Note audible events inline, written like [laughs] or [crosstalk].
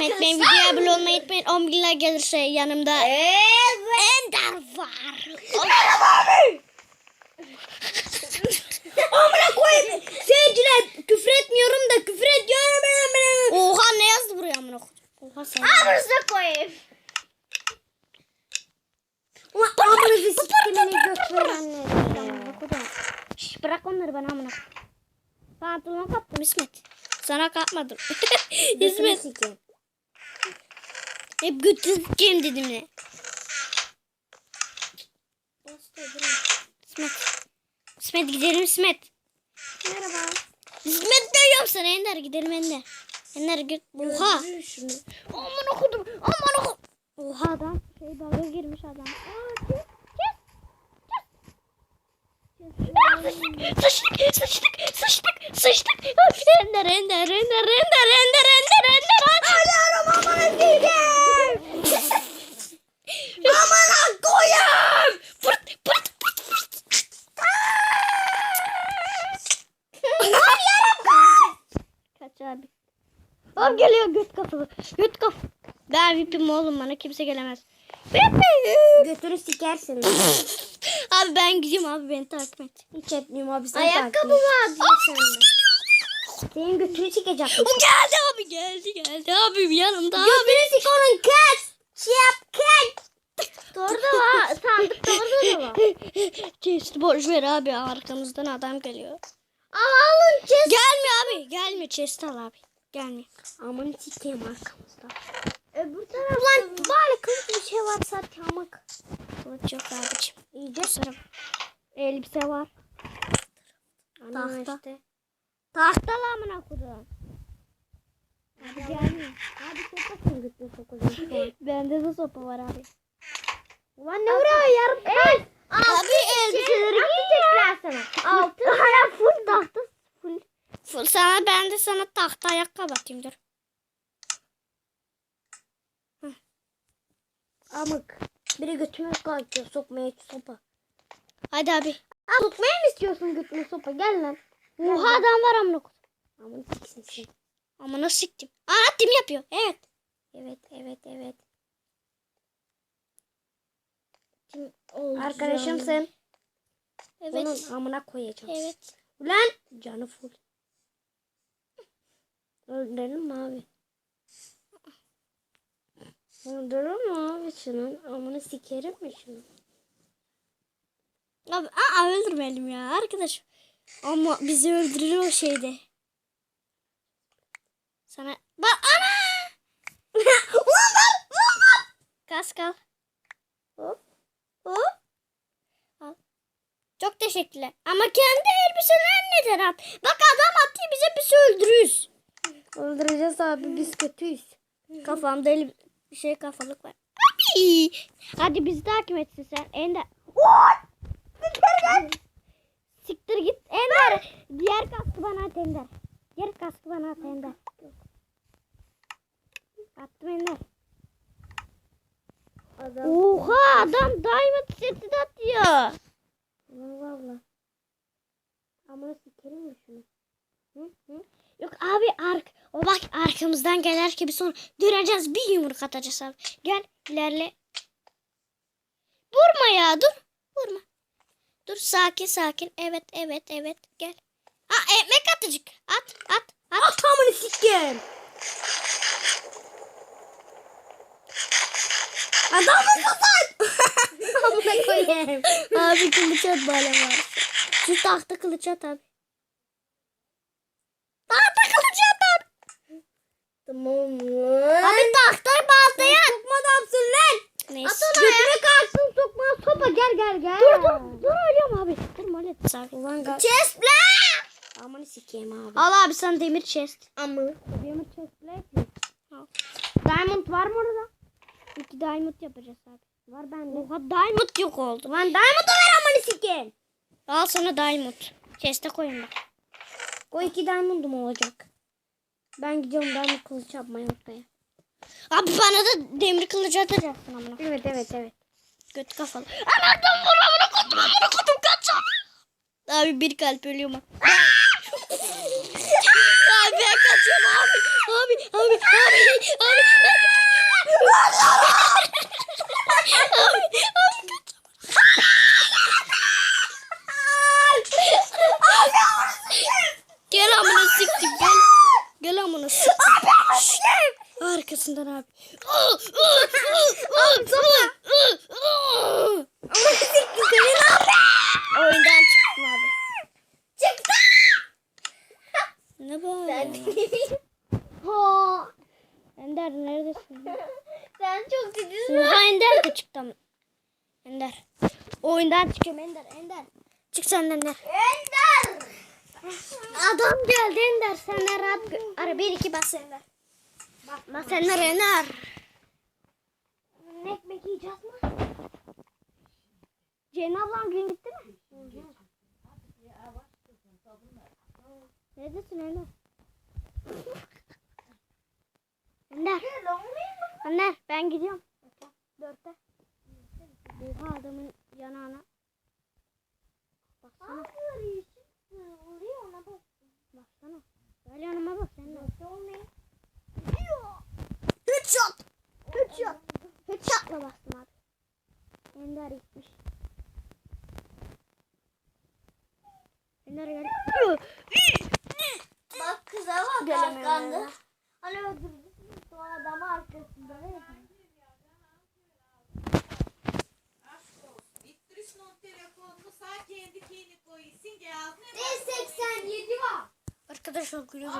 unutmayın. Videoya abone olmayı unutmayın. 10 binler gelirse yanımda Ender var. Amına koyayım. Seyirciler küfür etmiyorum da küfür ediyorum. Oha ne yazdı buraya amına koyayım? Oha sen. Amınıza koyayım. Ulan amınızı siktimini göt verenler. Şş, bırak onları bana amına. Pantolon kaptım İsmet. Sana kapmadım. [laughs] İsmet. Hep götüreceğim dedim ne. İsmet. İsmet gidelim İsmet. Merhaba. İsmet dövüyorum sana Ender gidelim Ender. Ender git. Oha. Aman okudum. Aman okudum. Oha adam şey dalga girmiş adam. Aa, Sıçtık, sıçtık, sıçtık, sıçtık, sıçtık. Ender, ender, ender, ender, ender, ender, ender. Alıyorum amına sikeyim. Amına koyayım. Pırt, pırt, pırt, pırt. Kaç abi. Abi geliyor göt kafalı. Göt kaf. Ben VIP'im oğlum bana kimse gelemez. VIP. Götünü sikersin. Abi ben gideyim abi beni takip et. Hiç etmiyorum abi sen Ayakkabı var diye Senin götünü sikecek. O geldi abi geldi geldi abi yanımda abi. Götünü sik onun kaç. Çap kaç. Doğru da var. Sandık doğru da var. Chest boş ver abi arkamızdan adam geliyor. Al alın çiz. Gelmiyor abi gelmiyor chest al abi. Gelmiyor. Aman sikeyim arkamızda. Öbür tarafta. Ulan bari kılıç bir şey varsa çalmak. Kılıç yok abicim. İyice. Kusarım. Elbise var. Tahta. Tahta. Işte. Tahta lan amına kodum. Abi gelmiyor. Abi götünü sokacağım. [laughs] Bende de sopa var abi. Ulan ne vuruyor yarım kaç. Abi elbiseleri giyecekler sana. Altı. [laughs] Hala full tahta. Full. Full sana ben de sana tahta ayakkabı atayım dur. Amık. Biri götüme kalkıyor sokmaya sopa. Hadi abi. Aa, sokmaya mı istiyorsun götüme sopa? Gel lan. Oha adam var amına kodum. Aman siksin sen. Ama nasıl siktim? Aa yapıyor. Evet. Evet evet evet. Tim oldu. Arkadaşımsın. Evet. Bunun amına koyacağım. Evet. Ulan canı full. Öldürelim mi abi? Öldürelim mi abi şunun? Amına sikerim mi şunu? Abi aa öldürmeyelim ya arkadaş. Ama bizi öldürür o şeyde. Sana bak ana. [laughs] Kas kal. Hop. Hop. Al. Çok teşekkürler. Ama kendi elbiselerini neden at? Bak adam attı bize biz öldürürüz. Öldüreceğiz abi biz kötüyüz. Kafamda el- bir şey kafalık var. Abi. Hadi bizi takip etsin sen. Ender. Siktir git. Ender. Diğer kaskı bana at Ender. Diğer kaskı bana at Ender. Attım Ender. Adam. Oha adam diamond seti de atıyor. Valla. Amına sikerim mi şunu? Hı? Hı? Yok abi ark. O bak arkamızdan gelir gibi sonra döneceğiz bir yumruk atacağız abi. Gel ilerle. Vurma ya dur. Vurma. Dur sakin sakin. Evet evet evet gel. Ha ekmek atıcık. At at at. At amına sikerim. Adamı kapat. [laughs] amına koyayım. [laughs] abi kılıç at bana var. Şu tahta kılıç at abi. Tahta kılıç at abi. Tamam mı? Abi tahta baltaya at. Sokma adamsın lan. Neyse. At ona Götüne kalksın sokma sopa gel gel gel. Dur dur. Dur ölüyorum abi. Dur molet abi. Ulan gel. Chest la. Amanı sikeyim abi. Al abi sana demir chest. Amı. Demir chest? Al. Diamond var mı orada? İki diamond yapacağız abi. Var bende. Oha diamond yok oldu. Lan diamond'u ver amanı sikeyim. Al sana diamond. Chest'e koyun bak. O iki diamond'um olacak. Ben gidiyorum diamond kılıç yapmaya ortaya. Abi bana da demir kılıcı atacaksın amına. Evet evet evet. Göt kafalı. Anadın vur amına kodum amına kodum kaç abi. Abi bir kalp ölüyor mu? [laughs] abi ben kaçıyorum abi. Abi abi abi abi abi. abi abi Gel amına siktim gel. Gel amına siktim. Arkasından abi. Oyundan çıktım abi. Çıktı. Ne bu? Ben Ha. Ender neredesin? Sen çok titizsin. Oha Ender de çıktı. ama. Ender. Oyundan çıkıyorum Ender. Ender. Çık sen de Ender. Ender. Adam geldi Ender. Sen gö- Ara bir iki bas Ender. Bas Ender Ender. Ekmek yiyeceğiz mi? Ceylan ablam gün gitti mi? Neredesin Ender? Ender. Ender ben gidiyorum. Dörtte. Oha adamın yanağına. Baksana. Oluyor ona bak. Baksana. Gel yanıma bak sen de. Headshot. Headshot. Headshot'la bastım abi. Ender gitmiş. Ender gel. Bak kıza bak ya. Hani öldürdün. Sonra adamı arkasında ne İttirirsin o telefonunu sağ kendi keyini koyuyorsun. Gel. D87 var. Arkadaşlar gülüyor.